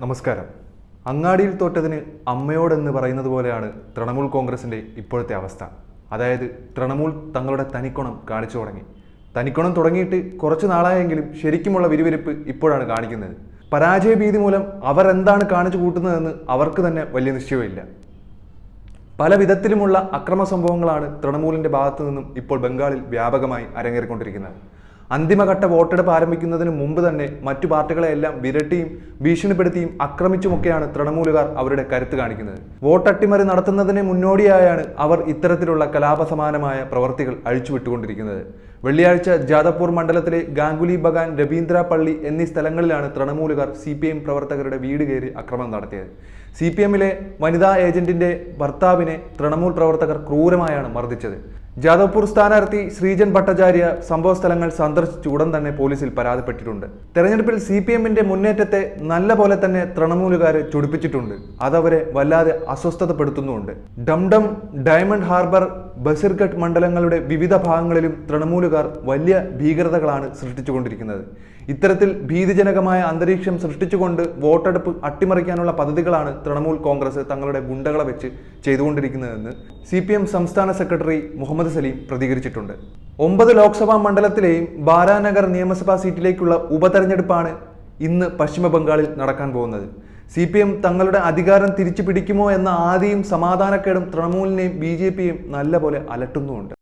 നമസ്കാരം. അങ്ങാടിയിൽ തോറ്റതിന് അമ്മയോടെന്ന് പറയുന്നത് പോലെയാണ് തൃണമൂൽ കോൺഗ്രസിന്റെ ഇപ്പോഴത്തെ അവസ്ഥ. അതായത് തൃണമൂൽ തങ്ങളുടെ തനിക്കുണം കാണിച്ചു തുടങ്ങി. തനിക്കുണം തുടങ്ങിയിട്ട് കുറച്ച് നാളായെങ്കിലും ശരിക്കുമുള്ള വിരുവിരിപ്പ് ഇപ്പോഴാണ് കാണിക്കുന്നത്. പരാജയ ഭീതി മൂലം അവർ എന്താണ് കാണിച്ചു കൂട്ടുന്നതെന്ന് അവർക്ക് തന്നെ വലിയ നിശ്ചയമില്ല. പല വിധത്തിലുമുള്ള അക്രമ സംഭവങ്ങളാണ് തൃണമൂലിന്റെ ഭാഗത്തു നിന്നും ഇപ്പോൾ ബംഗാളിൽ വ്യാപകമായി അരങ്ങേറിക്കൊണ്ടിരിക്കുന്നത്. അന്തിമഘട്ട വോട്ടെടുപ്പ് ആരംഭിക്കുന്നതിന് മുമ്പ് തന്നെ മറ്റു പാർട്ടികളെയെല്ലാം വിരട്ടിയും ഭീഷണിപ്പെടുത്തിയും ആക്രമിച്ചുമൊക്കെയാണ് തൃണമൂലുകാർ അവരുടെ കരുത്ത് കാണിക്കുന്നത്. വോട്ടട്ടിമറി നടത്തുന്നതിന് മുന്നോടിയായാണ് അവർ ഇത്തരത്തിലുള്ള കലാപസമാനമായ പ്രവർത്തികൾ അഴിച്ചുവിട്ടുകൊണ്ടിരിക്കുന്നത്. വെള്ളിയാഴ്ച ജാദപ്പൂർ മണ്ഡലത്തിലെ ഗാംഗുലി ബഗാൻ രവീന്ദ്ര പള്ളി എന്നീ സ്ഥലങ്ങളിലാണ് തൃണമൂലുകാർ സി പി എം പ്രവർത്തകരുടെ വീട് കയറി ആക്രമണം നടത്തിയത്. സി പി എമ്മിലെ വനിതാ ഏജന്റിന്റെ ഭർത്താവിനെ തൃണമൂൽ പ്രവർത്തകർ ക്രൂരമായാണ് മർദ്ദിച്ചത്. ജാദവ്പൂർ സ്ഥാനാർത്ഥി ശ്രീജൻ ഭട്ടാചാര്യ സംഭവ സ്ഥലങ്ങൾ സന്ദർശിച്ച ഉടൻ തന്നെ പോലീസിൽ പരാതിപ്പെട്ടിട്ടുണ്ട്. തെരഞ്ഞെടുപ്പിൽ സി പി എമ്മിന്റെ മുന്നേറ്റത്തെ നല്ല പോലെ തന്നെ തൃണമൂലുകാരെ ചൊടിപ്പിച്ചിട്ടുണ്ട്. അതവരെ വല്ലാതെ അസ്വസ്ഥതപ്പെടുത്തുന്നുമുണ്ട്. ഡംഡം ഡയമണ്ട് ഹാർബർ ബസിർഘട്ട് മണ്ഡലങ്ങളുടെ വിവിധ ഭാഗങ്ങളിലും തൃണമൂലുകാർ വലിയ ഭീകരതകളാണ് സൃഷ്ടിച്ചുകൊണ്ടിരിക്കുന്നത്. ഇത്തരത്തിൽ ഭീതിജനകമായ അന്തരീക്ഷം സൃഷ്ടിച്ചുകൊണ്ട് വോട്ടെടുപ്പ് അട്ടിമറിക്കാനുള്ള പദ്ധതികളാണ് തൃണമൂൽ കോൺഗ്രസ് തങ്ങളുടെ ഗുണ്ടകളെ വെച്ച് ചെയ്തുകൊണ്ടിരിക്കുന്നതെന്ന് സി പി എം സംസ്ഥാന സെക്രട്ടറി മുഹമ്മദ് സലീം പ്രതികരിച്ചിട്ടുണ്ട്. ഒമ്പത് ലോക്സഭാ മണ്ഡലത്തിലെയും ബാരാനഗർ നിയമസഭാ സീറ്റിലേക്കുള്ള ഉപതെരഞ്ഞെടുപ്പാണ് ഇന്ന് പശ്ചിമ ബംഗാളിൽ നടക്കാൻ പോകുന്നത്. സി പി എം തങ്ങളുടെ അധികാരം തിരിച്ചു പിടിക്കുമോ എന്ന ആദിയും സമാധാനക്കേടും തൃണമൂലിനെയും ബി ജെ പിയും നല്ലപോലെ അലട്ടുന്നുമുണ്ട്.